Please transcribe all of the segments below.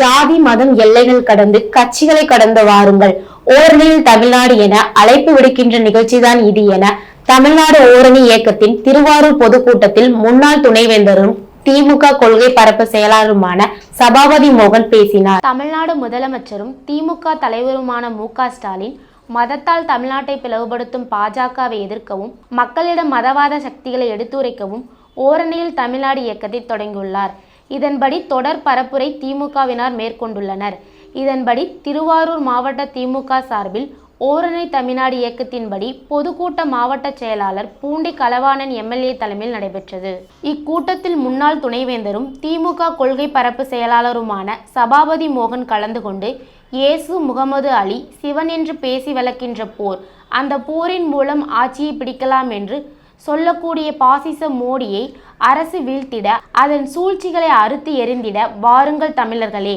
ஜாதி மதம் எல்லைகள் கடந்து கட்சிகளை கடந்து வாருங்கள். ஓரணியில் தமிழ்நாடு என அழைப்பு விடுக்கின்ற நிகழ்ச்சிதான் இது என தமிழ்நாடு ஓரணி இயக்கத்தின் திருவாரூர் பொதுக்கூட்டத்தில் முன்னாள் துணைவேந்தரும் திமுக கொள்கை பரப்பு செயலாளருமான சபாபதி மோகன் பேசினார். தமிழ்நாடு முதலமைச்சரும் திமுக தலைவருமான மு ஸ்டாலின் மதத்தால் தமிழ்நாட்டை பிளவுபடுத்தும் பாஜகவை எதிர்க்கவும் மக்களிடம் மதவாத சக்திகளை எடுத்துரைக்கவும் ஓரணியில் தமிழ்நாடு இயக்கத்தை தொடங்கியுள்ளார். இதன்படி தொடர் பரப்புரை திமுகவினர் மேற்கொண்டுள்ளனர். இதன்படி திருவாரூர் மாவட்ட திமுக சார்பில் ஓரணை தமிழ்நாடு இயக்கத்தின்படி பொதுக்கூட்ட மாவட்ட செயலாளர் பூண்டி கலவாணன் எம்எல்ஏ தலைமையில் நடைபெற்றது. இக்கூட்டத்தில் முன்னாள் துணைவேந்தரும் திமுக கொள்கை பரப்பு செயலாளருமான சபாபதி மோகன் கலந்து கொண்டு இயேசு முகமது அலி சிவன் என்று பேசி விளக்கின்ற போர் அந்த போரின் மூலம் ஆட்சியை பிடிக்கலாம் என்று சொல்லக்கூடிய பாசிச மோடியை அரசு வீழ்த்திட அதன் சூழ்ச்சிகளை அறுத்து எறிந்திட வாருங்கள் தமிழர்களே.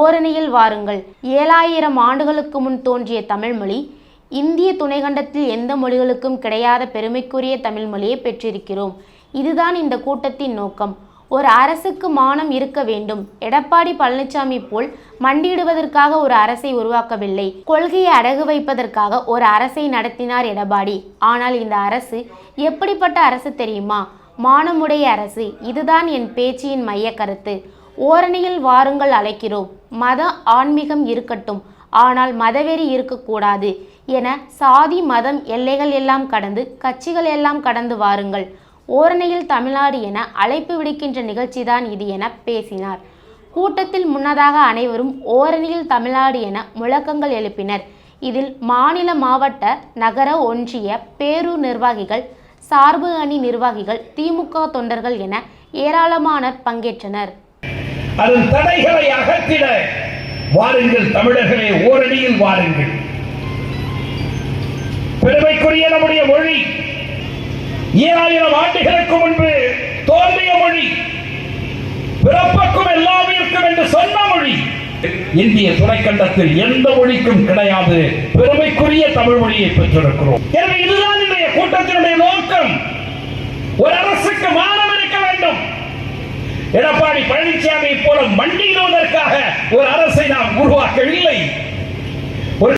ஓரணியில் வாருங்கள். ஏழாயிரம் ஆண்டுகளுக்கு முன் தோன்றிய தமிழ்மொழி இந்திய துணைக்கண்டத்தில் எந்த மொழிகளுக்கும் கிடையாத பெருமைக்குரிய தமிழ்மொழியை பெற்றிருக்கிறோம். இதுதான் இந்த கூட்டத்தின் நோக்கம். ஒரு அரசுக்கு மானம் இருக்க வேண்டும். எடப்பாடி பழனிசாமி போல் மண்டியிடுவதற்காக ஒரு அரசை உருவாக்கவில்லை. கொள்கையை அடகு வைப்பதற்காக ஒரு அரசை நடத்தினார் எடப்பாடி. ஆனால் இந்த அரசு எப்படிப்பட்ட அரசு தெரியுமா? மானமுடைய அரசு. இதுதான் என் பேச்சின் மைய கருத்து. ஓரணியில் வாருங்கள் அழைக்கிறோம். மத ஆன்மீகம் இருக்கட்டும். ஆனால் மதவெறி இருக்கக்கூடாது என சாதி மதம் எல்லைகள் எல்லாம் கடந்து கட்சிகள் எல்லாம் கடந்து வாருங்கள். ஓரணியில் தமிழ்நாடு என அழைப்பு விடுக்கின்ற நிகழ்ச்சிதான் இது என பேசினார். கூட்டத்தில் முன்னதாக அனைவரும் ஓரணியில் தமிழ்நாடு என முழக்கங்கள் எழுப்பினர். இதில் மாநில மாவட்ட நகர ஒன்றிய பேரூர் நிர்வாகிகள் சார்பு அணி நிர்வாகிகள் திமுக தொண்டர்கள் என ஏராளமானோர் பங்கேற்றனர். அதன் தடைகளை அகற்றிட வாருங்கள் தமிழர்களே ஓரணியில் வாருங்கள். பெருமைக்குரிய நம்முடைய மொழி ஈராயிரம் ஆண்டுகளுக்கு முன்பு தோன்றிய மொழி பிறப்புக்கும் எல்லாம் இருக்கும் என்று சொன்ன மொழி இந்திய துணைக்கண்டத்தில் எந்த மொழிக்கும் கிடையாது. பெருமைக்குரிய தமிழ் மொழியை பெற்றிருக்கிறோம். எனவே இதுதான் இன்றைய கூட்டத்தினுடைய நோக்கம். ஒரு அரசுக்கு மானம் இருக்க வேண்டும். எடப்பாடி பழனிசாமி போல மண்டியிடுவதற்காக ஒரு அரசு